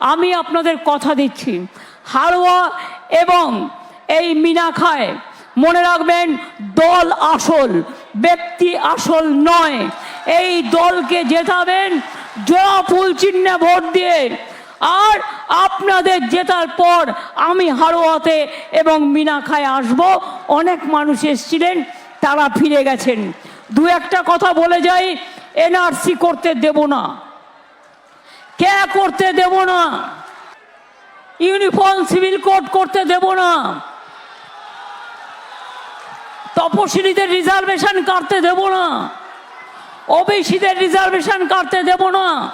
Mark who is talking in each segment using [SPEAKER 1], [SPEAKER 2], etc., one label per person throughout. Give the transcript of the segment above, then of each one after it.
[SPEAKER 1] আমি আপনাদের কথা দিচ্ছি। হারোয়া এবং এই মিনাখায় মনে রাখবেন, দল আসল, ব্যক্তি আসল নয়। এই দলকে জেতাবেন, জোড়া ফুল চিহ্নে ভোট দিয়ে। আর আপনাদের জেতার পর আমি হারোয়াতে এবং মিনাখায় আসব। অনেক মানুষ এসেছিলেন, তারা ফিরে গেছেন। দু একটা কথা বলে যাই, এনআরসি করতে দেব না। কে করতে দেব না? ইউনিফর্ম সিভিল কোড করতে দেব না? তপশিলীদের রিজার্ভেশন কাটতে দেব না? ওবিসিদের রিজার্ভেশন কাটতে দেব না?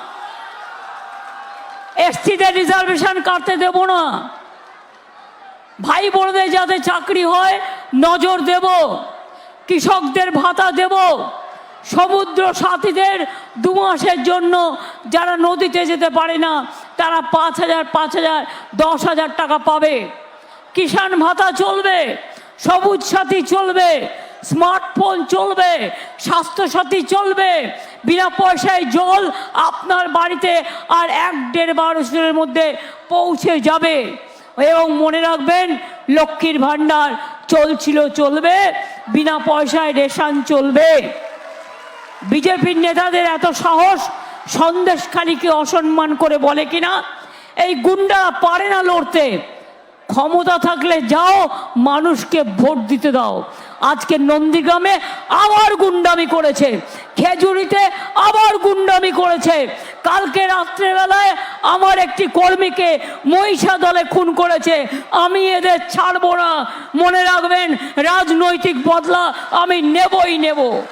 [SPEAKER 1] এসটিদের রিজার্ভেশন কাটতে দেব না? ভাই বোনদের যাতে চাকরি হয়, নজর দেব। কৃষকদের ভাতা দেব। সমুদ্র সাথীদের দু মাসের জন্য যারা নদীতে যেতে পারে না, তারা পাঁচ হাজার পাঁচ হাজার, দশ হাজার টাকা পাবে। কিষাণ ভাতা চলবে, সবুজ সাথী চলবে, স্মার্টফোন চলবে স্বাস্থ্যসাথী চলবে, বিনা পয়সায় জল আপনার বাড়িতে আর এক দেড় বছরের মধ্যে পৌঁছে যাবে। এবং মনে রাখবেন, লক্ষ্মীর ভাণ্ডার চলছিল চলবে, বিনা পয়সায় রেশন চলবে। বিজেপির নেতাদের এত সাহস, সন্দেশখালীকে অসম্মান করে বলে কিনা? এই গুন্ডারা পারে না লড়তে। ক্ষমতা থাকলে যাও, মানুষকে ভোট দিতে দাও। আজকে নন্দীগ্রামে আবার গুন্ডামি করেছে। খেজুরিতে আবার গুন্ডামি করেছে। কালকে রাত্রেবেলায় আমার একটি কর্মীকে মহিষা দলে খুন করেছে। আমি এদের ছাড়বো না। মনে রাখবেন, রাজনৈতিক বদলা আমি নেবই নেব।